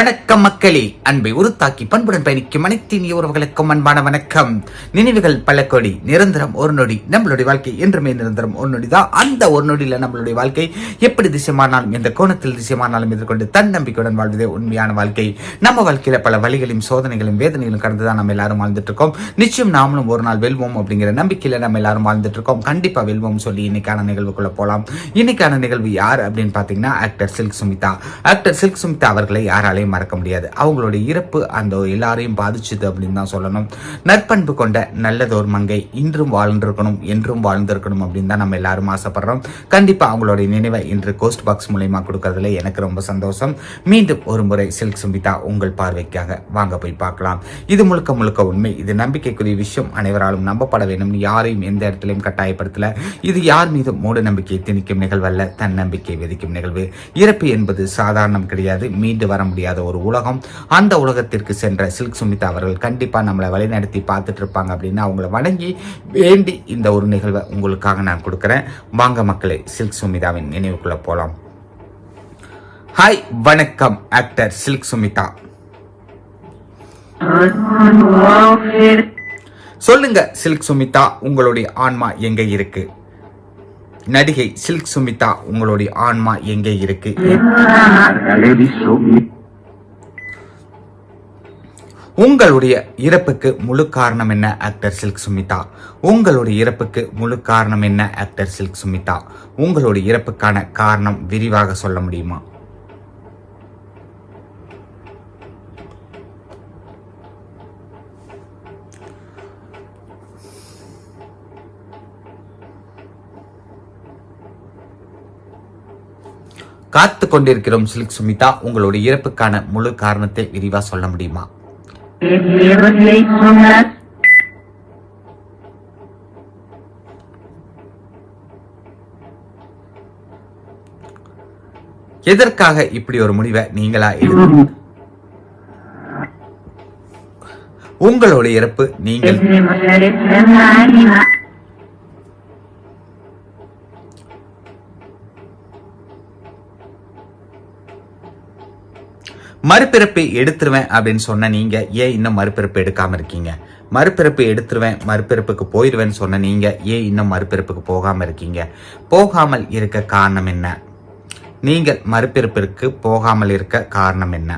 வணக்கம் மக்களே. அன்பை உருத்தாக்கி பண்புடன் பயணிக்கும் அனைத்து இனிய உறவுகளுக்கும் அன்பான வணக்கம். நினைவுகள் பல கோடி நிரந்தரம் ஒரு நொடி நம்மளுடைய வாழ்க்கை என்றுமே நிரந்தரம் ஒரு நொடி தான் அந்த ஒரு நொடியில நம்மளுடைய வாழ்க்கை எப்படி திசைமானாலும் எந்த கோணத்தில் திசைமானாலும் எதிர்கொண்டு தன்னம்பிக்கையுடன் வாழ்வதே உண்மையான வாழ்க்கை. நம்ம வாழ்க்கையில பல வழிகளையும் சோதனைகளும் வேதனைகளும் கடந்து தான் நம்ம எல்லாரும் வாழ்ந்துட்டு இருக்கோம் நிச்சயம் நாமளும் ஒரு நாள் வெல்வோம் அப்படிங்கிற நம்பிக்கையில நம்ம எல்லாரும் வாழ்ந்துட்டு இருக்கோம் கண்டிப்பா வெல்வோம் சொல்லி இன்னைக்கான நிகழ்வுக்குள்ள போலாம். இன்னைக்கான நிகழ்வு யார் அப்படின்னு பாத்தீங்கன்னா ஆக்டர் சில்க் சுமிதா. ஆக்டர் சில்க் சுமிதா அவர்களை யாராலையும் மறக்க முடியாது. அவங்களுடைய இறப்பு அந்த எல்லாரையும் பாதிச்சுது அப்படின்னு தான் சொல்லணும். நற்பண்பு கொண்ட நல்லதோர் மங்கை இன்றும் வாழ்ந்திருக்கணும் என்றும் வாழ்ந்திருக்கணும் அப்படின்னு தான் நம்ம எல்லாரும் ஆசைப்படுறோம். கண்டிப்பா அவங்களுடைய நினைவை இன்று கோஸ்ட் பாக்ஸ் மூலயமா கொடுக்கறதுல எனக்கு ரொம்ப சந்தோஷம். மீண்டும் ஒரு முறை சில்க் சுமிதா உங்கள் பார்வைக்காக வாங்க போய் பார்க்கலாம். இது முழுக்க முழுக்க உண்மை. இது நம்பிக்கைக்குரிய விஷயம். அனைவராலும் நம்பப்பட வேண்டும். யாரையும் எந்த இடத்திலையும் கட்டாயப்படுத்தல. இது யார் மீது மூட நம்பிக்கையை திணிக்கும் நிகழ்வல்ல. தன்னம்பிக்கை விதிக்கும் நிகழ்வு. இறப்பு என்பது சாதாரணம் கிடையாது. மீண்டு வர முடியாத ஒரு உலகம். அந்த உலகத்திற்கு சென்ற சில்க் சுமிதா அவர்கள் கண்டிப்பாக நம்மளை வழிநடத்தி பார்த்துட்டு இருப்பாங்க அப்படின்னு அவங்கள வணங்கி வேண்டி இந்த ஒரு நிகழ்வை உங்களுக்காக நான் கொடுக்குறேன். வாங்க மக்களை சில்க் சுமிதாவின் நினைவுக்குள்ள போலாம். ஹாய் வணக்கம் ஆக்டர் சில்க் சுமிதா. சொல்லுங்க சில்க் சுமிதா உங்களுடைய ஆன்மா எங்க இருக்கு? நடிகை சில்க் சுமிதா உங்களுடைய ஆன்மா எங்கே இருக்கு? உங்களுடைய இறப்புக்கு முழு காரணம் என்ன ஆக்டர் சில்க் சுமிதா உங்களுடைய இறப்புக்கு முழு காரணம் என்ன ஆக்டர் சில்க் சுமிதா உங்களுடைய இறப்புக்கான காரணம் விரிவாக சொல்ல முடியுமா? காத்து கொண்டிருக்கிறோம் சில்க் சுமிதா உங்களுடைய இறப்புக்கான முழு காரணத்தை விரிவா சொல்ல முடியுமா? எதற்காக இப்படி ஒரு முடிவை நீங்களா எடுத்து உங்களுடைய இறப்பு நீங்கள் மறுபிறப்பு எடுத்துருவேன் அப்படின்னு சொன்ன நீங்க ஏன் இன்னும் மறுபிறப்பு எடுக்காம இருக்கீங்க? மறுபிறப்பு எடுத்துருவேன் மறுபிறப்புக்கு போயிடுவேன்னு சொன்ன நீங்க ஏன் இன்னும் மறுபிறப்புக்கு போகாம இருக்கீங்க? போகாமல் இருக்க காரணம் என்ன? நீங்கள் மறுபிறப்பிற்கு போகாமல் இருக்க காரணம் என்ன?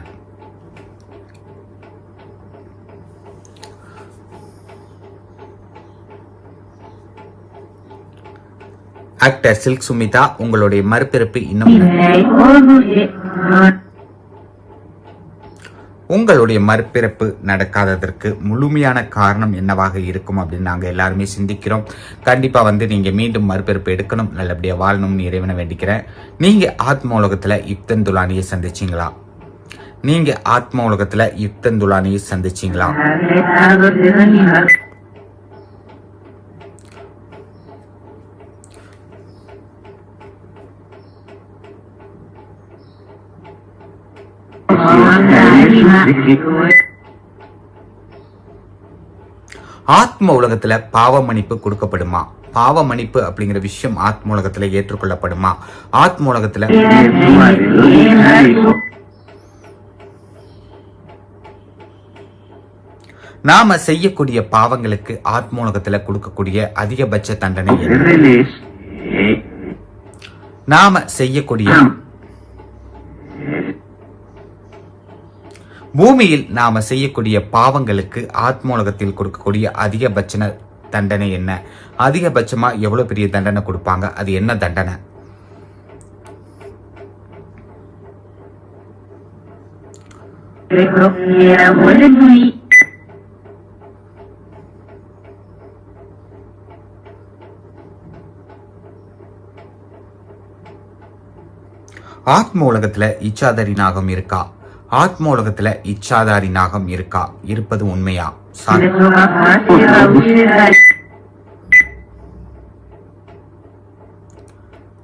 ஆக்டர் சில்க் சுமிதா உங்களுடைய மறுபிறப்பு இன்னும் உங்களுடைய மறுபிறப்பு நடக்காததற்கு முழுமையான காரணம் என்னவாக இருக்கும் அப்படின்னு நாங்கள் எல்லாருமே சிந்திக்கிறோம். கண்டிப்பாக வந்து நீங்கள் மீண்டும் மறுபிறப்பு எடுக்கணும் நல்லபடியாக வாழணும்னு இறைவனை வேண்டிக்கிறேன். நீங்கள் ஆத்ம உலகத்தில் இப்தன் துலானியை சந்திச்சிங்களா? நீங்கள் ஆத்ம உலகத்தில் இப்தன் துலானியை சந்திச்சிங்களா? ஆத்ம உலகத்துல பாவ மன்னிப்பு கொடுக்கப்படுமா? பாவ மன்னிப்பு அப்படிங்கிற விஷயம் ஆத்ம உலகத்துல ஏற்றுக்கொள்ளப்படுமா? ஆத்ம உலகத்துல நாம செய்யக்கூடிய பாவங்களுக்கு ஆத்ம உலகத்துல கொடுக்கக்கூடிய அதிகபட்ச தண்டனை? நாம செய்யக்கூடிய பூமியில் நாம செய்யக்கூடிய பாவங்களுக்கு ஆத்மோலகத்தில் கொடுக்கக்கூடிய அதிகபட்ச தண்டனை என்ன? அதிகபட்சமா எவ்வளவு பெரிய தண்டனை கொடுப்பாங்க? அது என்ன தண்டனை? ஆத்ம உலகத்துல இச்சாதரி நாகம் இருக்கா? ஆத்மோலகத்துல இச்சாதாரி நாகம் இருக்கா? இருப்பது உண்மையா?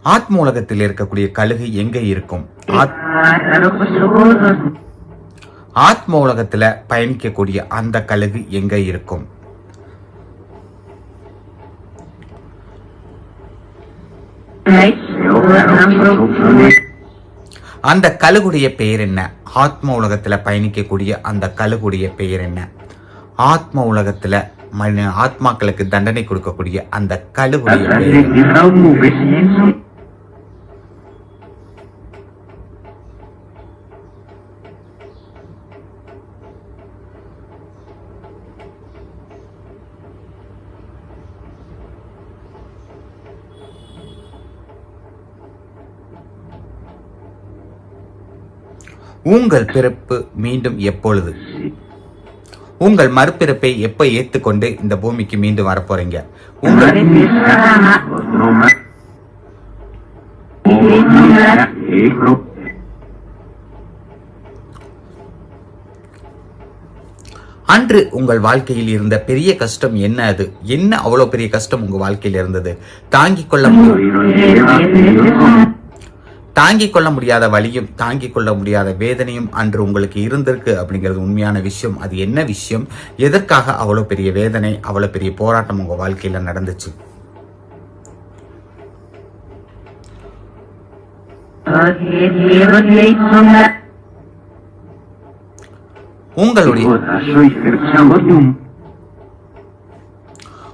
ஆத்மோலகத்தில் இருக்கக்கூடிய கழுகு எங்க இருக்கும்? ஆத்மோலகத்துல பயணிக்கக்கூடிய அந்த கழுகு எங்க இருக்கும்? அந்த கழுகுடைய பெயர் என்ன? ஆத்ம உலகத்துல பயணிக்கக்கூடிய அந்த கழுகுடைய பெயர் என்ன? ஆத்ம உலகத்துல மனி- ஆத்மாக்களுக்கு தண்டனை கொடுக்கக்கூடிய அந்த கழுகுடைய பெயர் உங்கள் பிறப்பு மீண்டும் எப்பொழுது? உங்கள் மறுபிறப்பை எப்ப ஏத்துக்கொண்டு இந்த பூமிக்கு மீண்டும் வரப்போறீங்க? உங்கள் அன்று உங்கள் வாழ்க்கையில் இருந்த பெரிய கஷ்டம் என்ன அது? என்ன அவ்வளவு பெரிய கஷ்டம் உங்க வாழ்க்கையில் இருந்தது? தாங்கிக் கொள்ள முடியும். தாங்கிக் கொள்ள முடியாத வழியும் தாங்கிக் கொள்ள முடியாத வேதனையும் அன்று உங்களுக்கு இருந்திருக்கு அப்படிங்கிறது உண்மையான விஷயம். அது என்ன விஷயம்? எதற்காக அவ்வளவு பெரிய வேதனை அவ்வளவு பெரிய போராட்டம் உங்க வாழ்க்கையில நடந்துச்சு? உங்களுடைய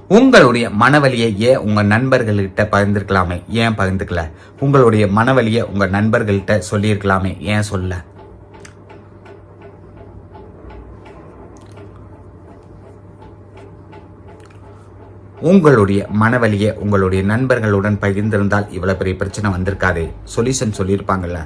உங்களுடைய மனவலியை ஏன் உங்க நண்பர்கள்கிட்ட பகிர்ந்திருக்கலாமே. ஏன் பகிர்ந்துக்கல? உங்களுடைய மனவலியை உங்க நண்பர்கள்கிட்ட சொல்லியிருக்கலாமே. ஏன் சொல்ல? உங்களுடைய மனவலியை உங்களுடைய நண்பர்களுடன் பகிர்ந்திருந்தால் இவ்வளவு பெரிய பிரச்சனை வந்திருக்காதே. சொல்யூஷன் சொல்லியிருப்பாங்கல்ல.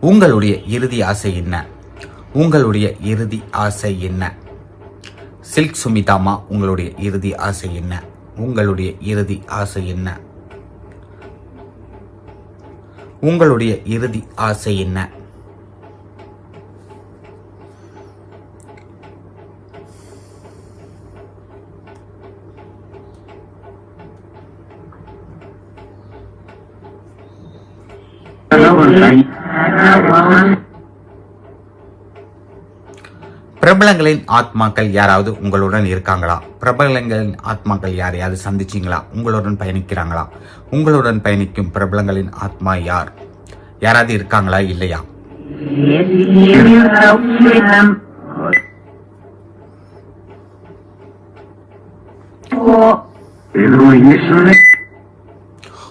உங்களுடைய இறுதி ஆசை என்ன? உங்களுடைய இறுதி ஆசை என்ன? சில்க் சுமிதாமா உங்களுடைய இறுதி ஆசை என்ன? உங்களுடைய இறுதி ஆசை என்ன? உங்களுடைய இறுதி ஆசை என்ன? பிரபலங்களின் ஆத்மாக்கள் யாராவது உங்களுடன் இருக்காங்களா? பிரபலங்களின் ஆத்மாக்கள் யாரையாவது சந்திச்சீங்களா? உங்களுடன் பயணிக்கிறாங்களா? உங்களுடன் பயணிக்கும் பிரபலங்களின் ஆத்மா யார்? யாராவது இருக்காங்களா? இல்லையா?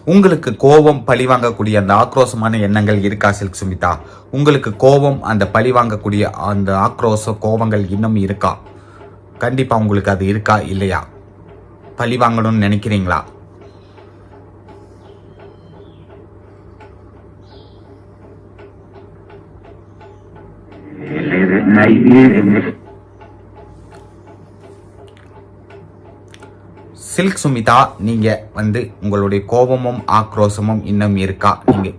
உங்களுக்கு கோபம் பழி வாங்கக்கூடிய அந்த ஆக்ரோஷமான எண்ணங்கள் இருக்கா சில்க் சுமிதா? உங்களுக்கு கோபம் அந்த பழி வாங்கக்கூடிய அந்த ஆக்ரோஷ கோபங்கள் இன்னும் இருக்கா? கண்டிப்பா உங்களுக்கு அது இருக்கா இல்லையா? பழி வாங்கணும்னு நினைக்கிறீங்களா? சில்க் சுமிதா நீங்கள் வந்து உங்களுடைய கோபமும் ஆக்ரோஷமும் இன்னும் இருக்கா? நீங்கள்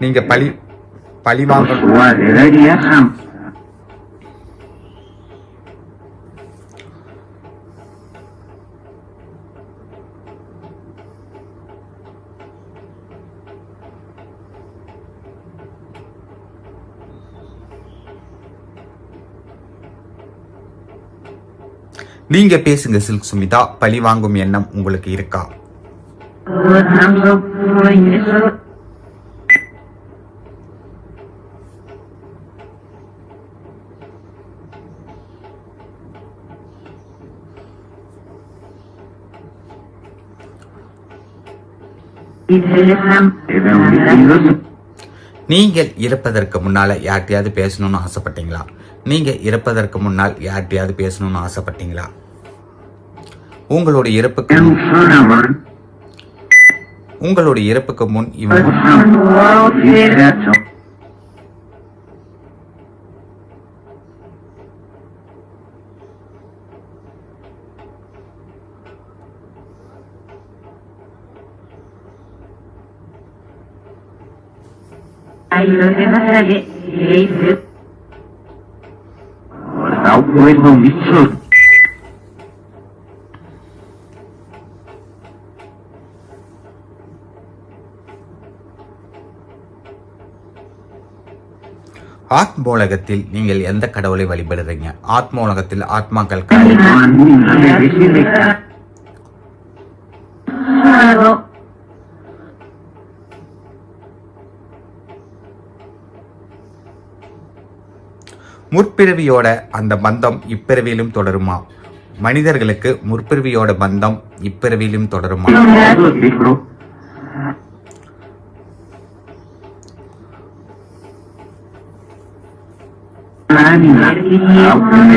நீங்கள் பழி பழி வாங்க நீங்க பேசுங்க சில்க் சுமிதா. பழி வாங்கும் எண்ணம் உங்களுக்கு இருக்கா? நீங்கள் இறப்பதற்கு முன்னால யார்கிட்டயாவது பேசணும்னு ஆசைப்பட்டீங்களா? நீங்க இறப்பதற்கு முன்னால் யார்கிட்டயாவது பேசணும்னு ஆசைப்பட்டீங்களா? உங்களுடைய இறப்புக்கு உங்களுடைய இறப்புக்கு முன் ஆத்மோலகத்தில் நீங்கள் எந்த கடவுளை வழிபடுறீங்க? ஆத்மோலகத்தில் ஆத்மாக்கள் முற்பிறவியோட அந்த பந்தம் இப்பிறவியிலும் தொடருமா மனிதர்களுக்கு முற்பிறவியோட பந்தம் இப்பிறவியிலும் தொடருமா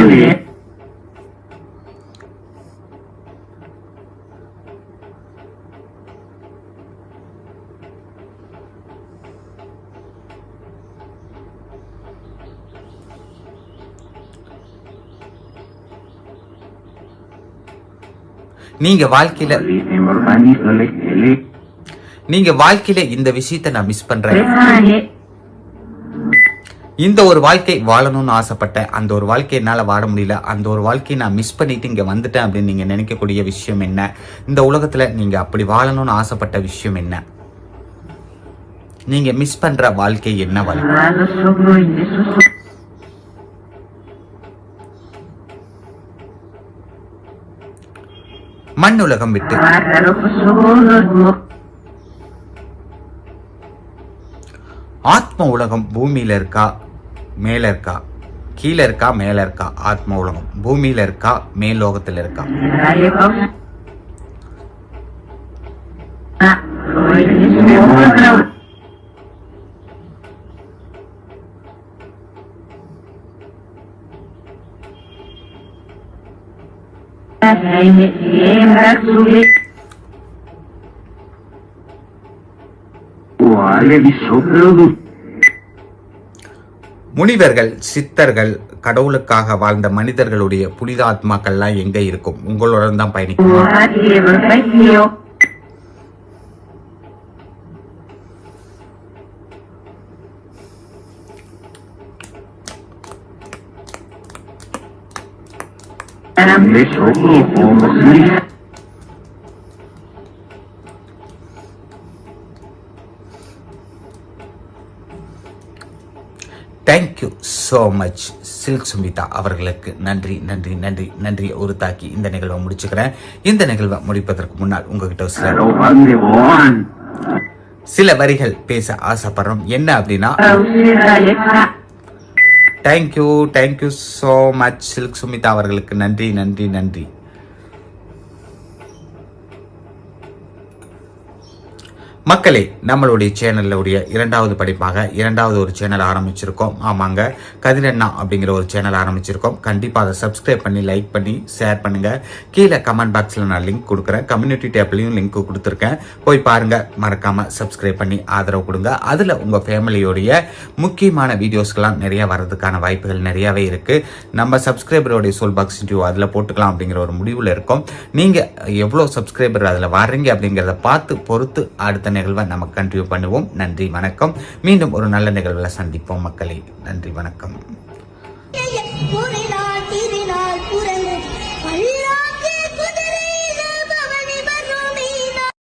Todo நீங்க வாழ்க்கையில. நீங்க வாழ்க்கையில இந்த விஷயத்தை நான் மிஸ் பண்றேன். இந்த ஒரு வாழ்க்கை வாழணும்னு ஆசைப்பட்டேன் அந்த ஒரு வாழ்க்கை என்னால வாழ முடியல அந்த ஒரு வாழ்க்கையை நான் மிஸ் பண்ணிட்டு இங்க வந்துட்டேன் அப்படின்னு நீங்க நினைக்கக்கூடிய விஷயம் என்ன? இந்த உலகத்துல நீங்க அப்படி வாழணும்னு ஆசைப்பட்ட விஷயம் என்ன? நீங்க மிஸ் பண்ற வாழ்க்கை என்ன வாழ்க்கை மண்ணுலகம் விட்டு. ஆத்ம உலகம் பூமியில இருக்கா? மேல இருக்கா? கீழே இருக்கா? மேல இருக்கா? ஆத்ம உலகம் பூமியில இருக்கா? மேலோகத்துல இருக்கா? முனிவர்கள் சித்தர்கள் கடவுளுக்காக வாழ்ந்த மனிதர்களுடைய புனித ஆத்மாக்கள்லாம் எங்க இருக்கும்? உங்களுடன் தான் பயணிக்கும் Sogro come si thank you so much Silk Smitha அவர்களுக்கு. நன்றி நன்றி நன்றி நன்றி. ஒரு தாக்கி இந்த நிகழ்வை முடிச்சுக்கிறேன். இந்த நிகழ்வை முடிப்பதற்கு முன்னால் உங்ககிட்ட சில. சில வரிகள் பேச ஆசைப்படுறோம். என்ன அப்படின்னா thank you thank you so much Silk Smitha அவர்களுக்கு. நன்றி நன்றி நன்றி. மக்களே நம்மளுடைய சேனலில் உடைய இரண்டாவது படிப்பாக இரண்டாவது ஒரு சேனல் ஆரம்பிச்சிருக்கோம். ஆமாங்க கதிரண்ணா அப்படிங்கிற ஒரு சேனல் ஆரம்பிச்சிருக்கோம். கண்டிப்பாக அதை சப்ஸ்கிரைப் பண்ணி லைக் பண்ணி ஷேர் பண்ணுங்க. கீழே கமெண்ட் பாக்ஸில் நான் லிங்க் கொடுக்குறேன். கம்யூனிட்டி டேப்லையும் லிங்க் கொடுத்துருக்கேன். போய் பாருங்க மறக்காம சப்ஸ்கிரைப் பண்ணி ஆதரவு கொடுங்க. அதில் உங்கள் ஃபேமிலியோடைய முக்கியமான வீடியோஸ்கெலாம் நிறைய வர்றதுக்கான வாய்ப்புகள் நிறையாவே இருக்கு. நம்ம சப்ஸ்கிரைபருடைய சோல் பாக்ஸ் இன்டியூ அதில் போட்டுக்கலாம் அப்படிங்கிற ஒரு முடிவில் இருக்கும். நீங்கள் எவ்வளோ சப்ஸ்கிரைபர் அதில் வர்றீங்க அப்படிங்கிறத பார்த்து பொறுத்து அடுத்த நிகழ்வை நம்ம கண்டினியூ பண்ணுவோம். நன்றி வணக்கம். மீண்டும் ஒரு நல்ல நிகழ்வில் சந்திப்போம் மக்களை. நன்றி வணக்கம்.